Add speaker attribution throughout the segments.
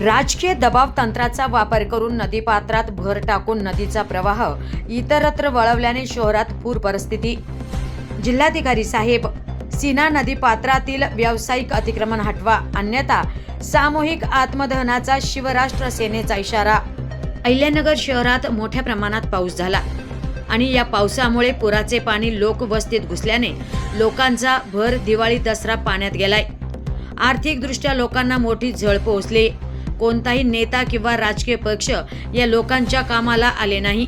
Speaker 1: राजकीय दबाव तंत्राचा वापर करून नदीपात्रात भर टाकून नदीचा प्रवाह इतरत्र वळवल्याने शहरात पूर परिस्थिती. जिल्हाधिकारी साहेब सीना नदी पात्रातील व्यावसायिक अतिक्रमण हटवा अन्यथा सामूहिक आत्मदहनाचा शिवराष्ट्र सेनेचा इशारा. अहिल्यानगर शहरात मोठ्या प्रमाणात पाऊस झाला आणि या पावसामुळे पुराचे पाणी लोकवस्तीत घुसल्याने लोकांचा भर दिवाळी दसरा पाण्यात गेलाय. आर्थिकदृष्ट्या लोकांना मोठी झळ पोहोचली. कोणताही नेता किंवा राजकीय पक्ष या लोकांच्या कामाला आले नाही.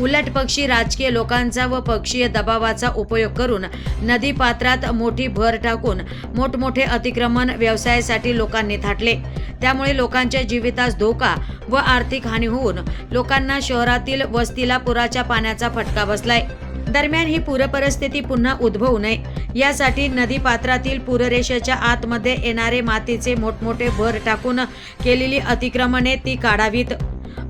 Speaker 1: उलट पक्षी राजकीय लोकांचा व पक्षीय दबावाचा उपयोग करून नदी पात्रात मोठी भर टाकून मोठमोठे अतिक्रमण व्यवसायासाठी लोकांनी थाटले. त्यामुळे लोकांच्या जीवितास धोका व आर्थिक हानी होऊन लोकांना शहरातील वस्तीला पुराच्या पाण्याचा फटका बसलाय. दरम्यान ही पूरपरिस्थिती पुन्हा उद्भवू नये. यासाठी नदीपात्रातील पूररेषेच्या आतमध्ये येणारे मातीचे मोठमोठे भर टाकून केलेली अतिक्रमणे ती काढावीत.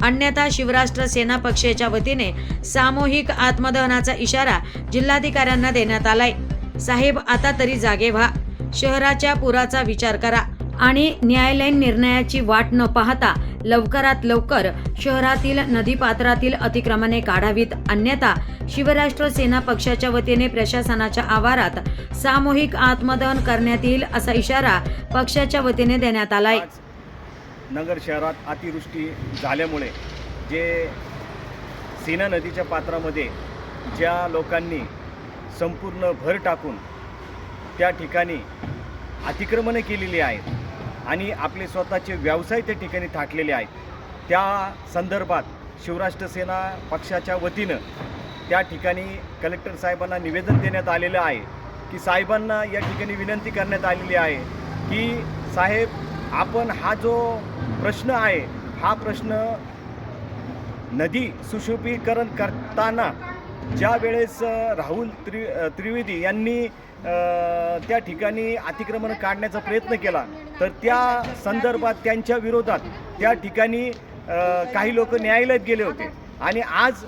Speaker 1: अन्यथा शिवराष्ट्र सेना पक्षाच्या वतीने सामूहिक आत्मदहनाचा इशारा जिल्हाधिकाऱ्यांना देण्यात आलाय. साहेब आता तरी जागे व्हा. शहराच्या पुराचा विचार करा. आणि न्यायालयीन निर्णयाची वाट न पाहता लवकरात लवकर शहरातील नदीपात्रातील अतिक्रमणे काढावीत. अन्यथा शिवराष्ट्र सेना पक्षाच्या वतीने प्रशासनाच्या आवारात सामूहिक आत्मदहन करण्यात येईल असा इशारा पक्षाच्या वतीने देण्यात आलाय.
Speaker 2: नगर शहरात अतिवृष्टी झाल्यामुळे जे सेना नदीच्या पात्रामध्ये ज्या लोकांनी संपूर्ण भर टाकून त्या ठिकाणी अतिक्रमणं केलेली आहेत आणि आपले स्वतःचे व्यवसाय त्या ठिकाणी थाटलेले आहेत. त्या संदर्भात शिवराष्ट्र सेना पक्षाच्या वतीनं त्या ठिकाणी कलेक्टर साहेबांना निवेदन देण्यात आलेलं आहे की साहेबांना या ठिकाणी विनंती करण्यात आलेली आहे की साहेब आपण हा जो प्रश्न आहे हा प्रश्न नदी सुशोभीकरण करताना ज्या वेळेस राहुल त्रि त्रिवेदी यांनी त्या ठिकाणी अतिक्रमण काढण्याचा प्रयत्न केला तर त्या संदर्भात त्यांच्या विरोधात त्या ठिकाणी काही लोक न्यायालयात गेले होते. आणि आज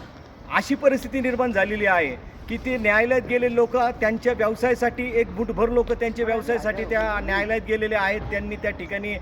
Speaker 2: अशी परिस्थिती निर्माण झालेली आहे की ते न्यायालयात गेलेले लोक त्यांच्या व्यवसायासाठी एक बुटभर लोक त्यांच्या व्यवसायासाठी त्या न्यायालयात गेलेले आहेत. त्यांनी त्या ठिकाणी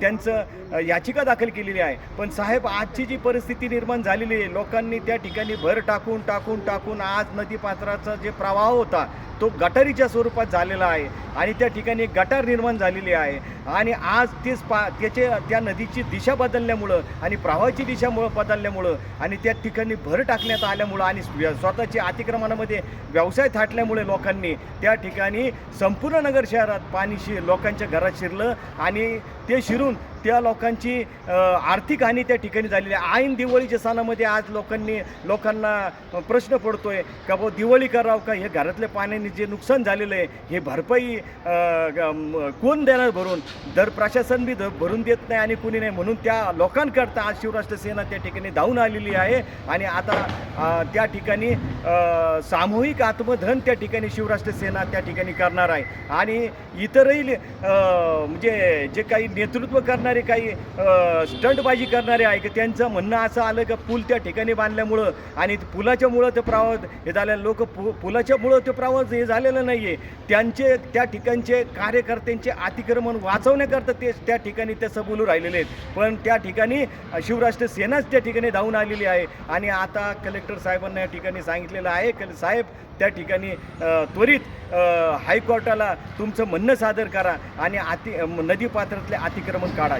Speaker 2: त्यांचं याचिका दाखल केलेली आहे. पण साहेब आजची जी परिस्थिती निर्माण झालेली आहे लोकांनी त्या ठिकाणी भर टाकून टाकून टाकून आज नदीपात्राचा जे प्रवाह होता तो गटारीच्या स्वरूपात झालेला आहे आणि त्या ठिकाणी गटार निर्माण झालेली आहे. आणि आज तेच पा त्याचे त्या नदीची दिशा बदलल्यामुळं आणि प्रवाहाची दिशा बदलल्यामुळं आणि त्या ठिकाणी भर टाकण्यात आल्यामुळं आणि व्य- स्वतःचे अतिक्रमणामध्ये व्यवसाय थाटल्यामुळे लोकांनी त्या ठिकाणी संपूर्ण नगर शहरात पाणी शि लोकांच्या घरात शिरलं आणि ते शिरून त्या लोकांची आर्थिक हानी त्या ठिकाणी झालेली आहे. ऐन दिवाळीच्या सणामध्ये आज लोकांनी लोकांना प्रश्न पडतो आहे का बुवा दिवाळी करावं का हे घरातल्या पाण्याने जे नुकसान झालेलं आहे हे भरपाई कोण देणार भरून? दर प्रशासन बी भरून देत नाही आणि कुणी नाही म्हणून त्या लोकांकरता आज शिवराष्ट्र सेना त्या ठिकाणी धावून आलेली आहे. आणि आता त्या ठिकाणी सामूहिक आत्मधन त्या ठिकाणी शिवराष्ट्र सेना त्या ठिकाणी करणार आहे. आणि इतरही म्हणजे जे काही नेतृत्व करणार काही स्टंटबाजी करणारे आहे की त्यांचं म्हणणं असं आलं की पूल त्या ठिकाणी बांधल्यामुळं आणि पुलाच्यामुळं ते प्रवाह हे झालेलं लोक पु पुलाच्यामुळं ते प्रवाह हे झालेलं नाही आहे त्यांचे त्या ठिकाणचे कार्यकर्त्यांचे अतिक्रमण वाचवण्याकरता ते त्या ठिकाणी ते सबोलू राहिलेले आहेत. पण त्या ठिकाणी शिवराष्ट्र सेनाच त्या ठिकाणी धावून आलेली आहे. आणि आता कलेक्टर साहेबांना या ठिकाणी सांगितलेलं आहे कल साहेब त्या ठिकाणी त्वरित हायकोर्टाला तुमचं म्हणणं सादर करा आणि अति नदीपात्रातले अतिक्रमण काढा.